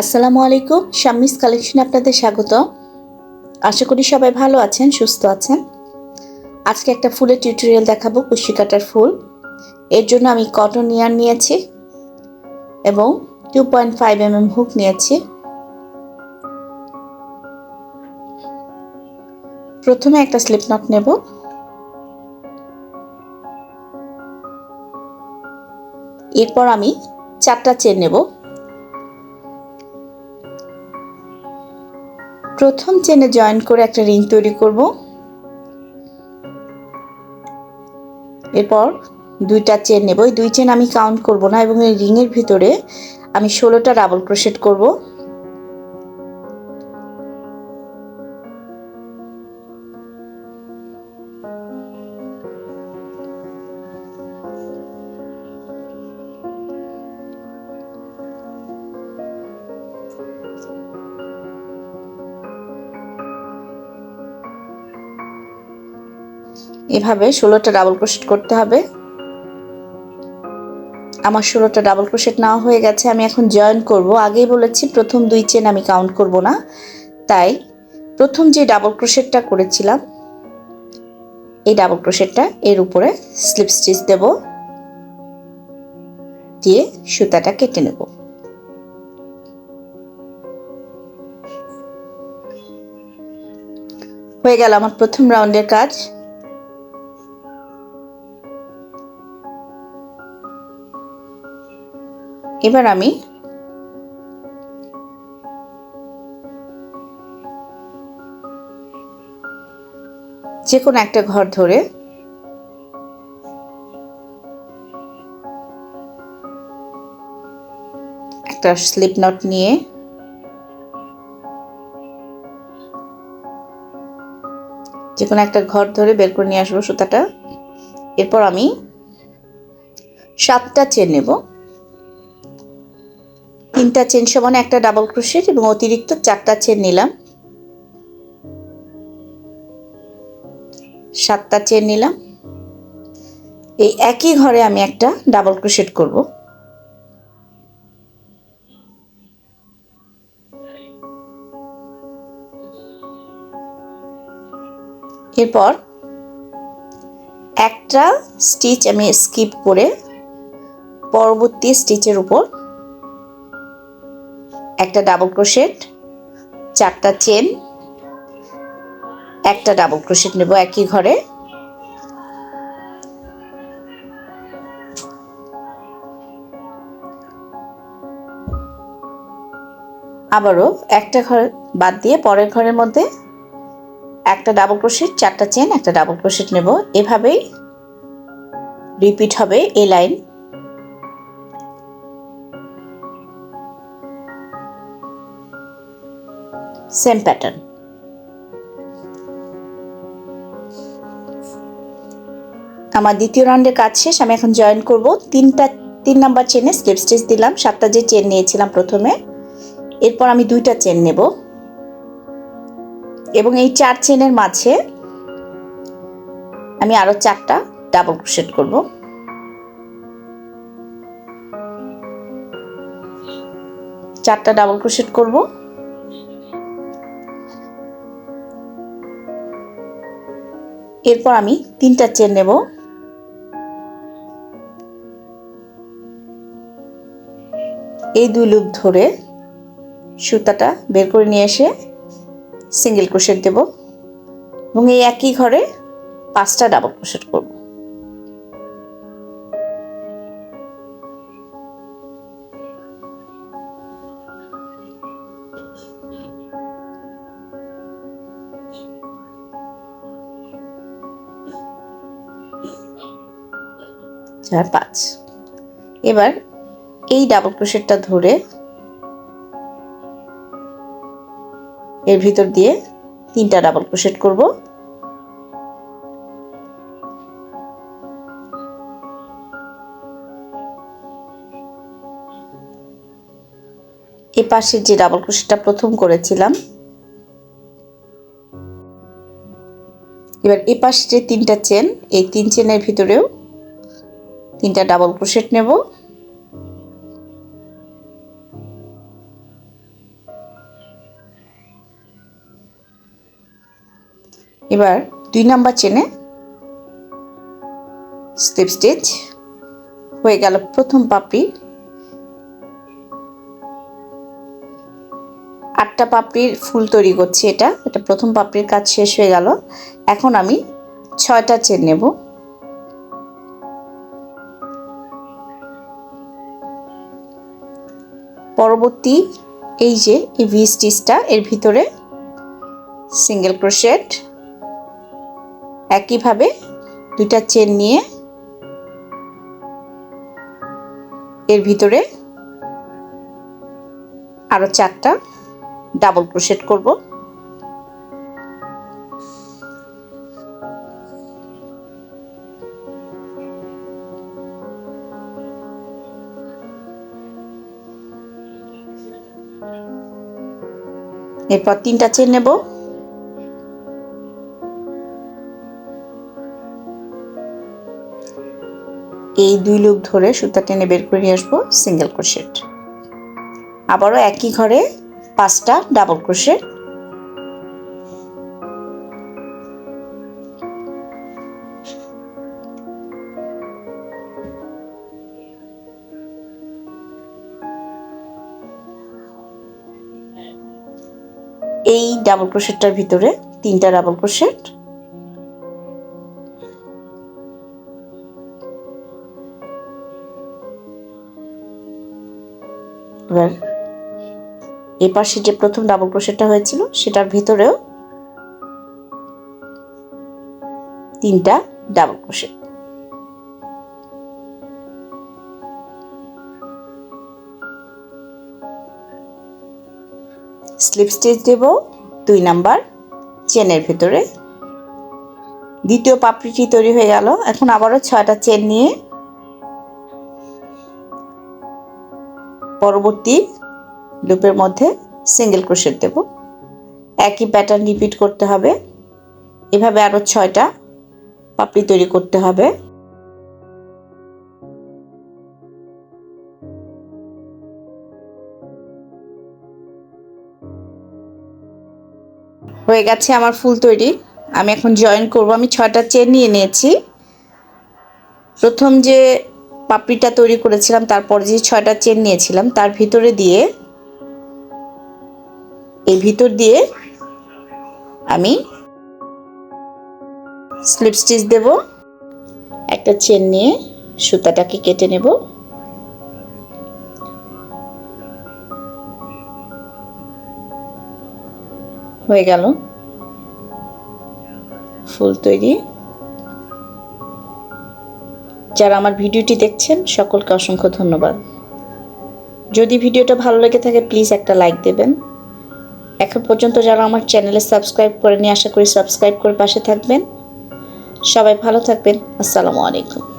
আসসালামু আলাইকুম শাম্মিস কালেকশন আপনাদের স্বাগত আশা করি সবাই ভালো আছেন, সুস্থ আছেন। আজকে একটা ফুলের টিউটোরিয়াল দেখাবো কুশি কাটার ফুল। এর জন্য আমি কটন ইয়ার নিয়েছি এবং two point five M M hook নিয়েছি। প্রথমে একটা স্লিপ নট নেব। এরপর আমি চারটা চেন নেব। প্রথম চেনে জয়েন করে একটা রিং তৈরি করব। এরপর দুইটা চেন নেব। এই দুই চেন আমি কাউন্ট করব না এবং এই রিংয়ের ভিতরে আমি ষোলোটা ডাবল ক্রোশেট করব। এভাবে ষোলোটা ডাবল ক্রোশেট করতে হবে। আমার ষোলোটা ডাবল ক্রোশেট নেওয়া হয়ে গেছে, আমি এখন জয়েন করব। আগেই বলেছি, প্রথম দুই চেন আমি কাউন্ট করব না। তাই, প্রথম যে ডাবল ক্রোশেটটা করেছিলাম, এই ডাবল ক্রোশেটটা এর উপরে স্লিপ স্টিচ দেব। দিয়ে সুতাটা কেটে নেব। হয়ে গেল আমার প্রথম রাউন্ডের কাজ। এবার আমি যে কোনো একটা ঘর ধরে একটা স্লিপ নট নিয়ে যে কোনো একটা ঘর ধরে বের করে নিয়ে আসব সুতাটা। এরপর আমি সাতটা চেন নেব। তিনটা চেন সমান একটা ডাবল ক্রোশেট এবং অতিরিক্ত চারটা চেন নিলাম। সাতটা চেন নিলাম। এই একই ঘরে আমি একটা ডাবল ক্রোশেট করব। এরপর একটা স্টিচ আমি স্কিপ করে পরবর্তী স্টিচের উপর একটা ডাবল ক্রোশেট চারটা চেন একটা ডাবল ক্রোশেট নেব একই ঘরে। আবারও একটা ঘর বাদ দিয়ে পরের ঘরের মধ্যে একটা ডাবল ক্রোশেট চারটা চেন একটা ডাবল ক্রোশেট নেব। এভাবেই রিপিট হবে এ লাইন সেম প্যাটার্ন আমার দ্বিতীয় রাউন্ডের কাজ শেষ, আমি এখন জয়েন করব। তিনটা, তিন নাম্বার চেনে স্লিপ স্টিচ দিলাম। সাতটা যে চেন নিয়েছিলাম প্রথমে, এরপর আমি দুইটা চেন নেব। এবং এই চার চেনের মাঝে আমি আরও চারটা ডাবল ক্রোশেট করব। চারটা ডাবল ক্রোশেট করব। এরপর আমি তিনটা চেন নেব। এই দুই লুপ ধরে সুতাটা বের করে নিয়ে এসে সিঙ্গেল ক্রোশেট দেব এবং এই একই ঘরে পাঁচটা ডাবল ক্রোশেট করব। চার পাঁচ। এবার এই ডাবল ক্রোশেটটা ধরে এর ভিতর দিয়ে তিনটা ডাবল ক্রোশেট করব। এ পাশে যে ডাবল ক্রোশেটটা প্রথম করেছিলাম, এবার এ পাশে যে তিনটা চেন এই তিন চেনের ভিতরেও তিনটা ডাবল ক্রোশেট নেব। এবার দুই নাম্বার চেনে স্টেপ স্টেচ হয়ে গেল প্রথম পাপড়ি। আটটা পাপড়ির ফুল তৈরি করছি এটা এটা প্রথম পাপড়ির কাজ শেষ হয়ে গেল। এখন আমি ছয়টা চেন নেব। পরবর্তী এই যে এই ভি স্টিচটা এর ভিতরে সিঙ্গেল ক্রোশেট একইভাবে দুইটা চেন নিয়ে এর ভিতরে আরও চারটা ডাবল ক্রোশেট করব। এরপর তিনটা চেন নেব। এই দুই লুক ধরে সুতা টেনে বের করে নিয়ে আসব সিঙ্গেল ক্রোশেট আবারও একই ঘরে পাঁচটা ডাবল ক্রোশেট এই ডাবল ক্রোশেটটার ভিতরে তিনটা ডাবল ক্রোশেট এবার এই পাশে যে প্রথম ডাবল ক্রোশেটটা হয়েছিল, সেটার ভিতরেও তিনটা ডাবল ক্রোশেট স্লিপ স্টিচ দেব, দুই নাম্বার, চেনের ভিতরে। দ্বিতীয় পাপড়িটি তৈরি হয়ে গেল। এখন আবারও ছয়টা চেন নিয়ে পরবর্তী লুপের মধ্যে সিঙ্গেল ক্রোশেট দেব। একই প্যাটার্ন রিপিট করতে হবে। এভাবে আরও ছয়টা পাপড়ি তৈরি করতে হবে। হয়ে গেছে আমার ফুল তৈরি। আমি এখন জয়েন করব। আমি ছয়টা চেন নিয়ে নিয়েছি। প্রথম যে পাপড়িটা তৈরি করেছিলাম, তারপর যে ছয়টা চেন নিয়েছিলাম, তার ভিতরে দিয়ে এই ভিতর দিয়ে আমি স্লিপ স্টিচ দেব। একটা চেন নিয়ে সুতাটাকে কেটে নেব। হয়ে গেল। ফুল তৈরি। যারা আমার ভিডিওটি দেখছেন, সকলকে অসংখ্য ধন্যবাদ। যদি ভিডিওটা ভালো লেগে থাকে, প্লিজ একটা লাইক দেবেন। এখন পর্যন্ত যারা আমার চ্যানেলে সাবস্ক্রাইব করে নিয়ে আশা করি সাবস্ক্রাইব করে পাশে থাকবেন। সবাই ভালো থাকবেন। আসসালামু আলাইকুম।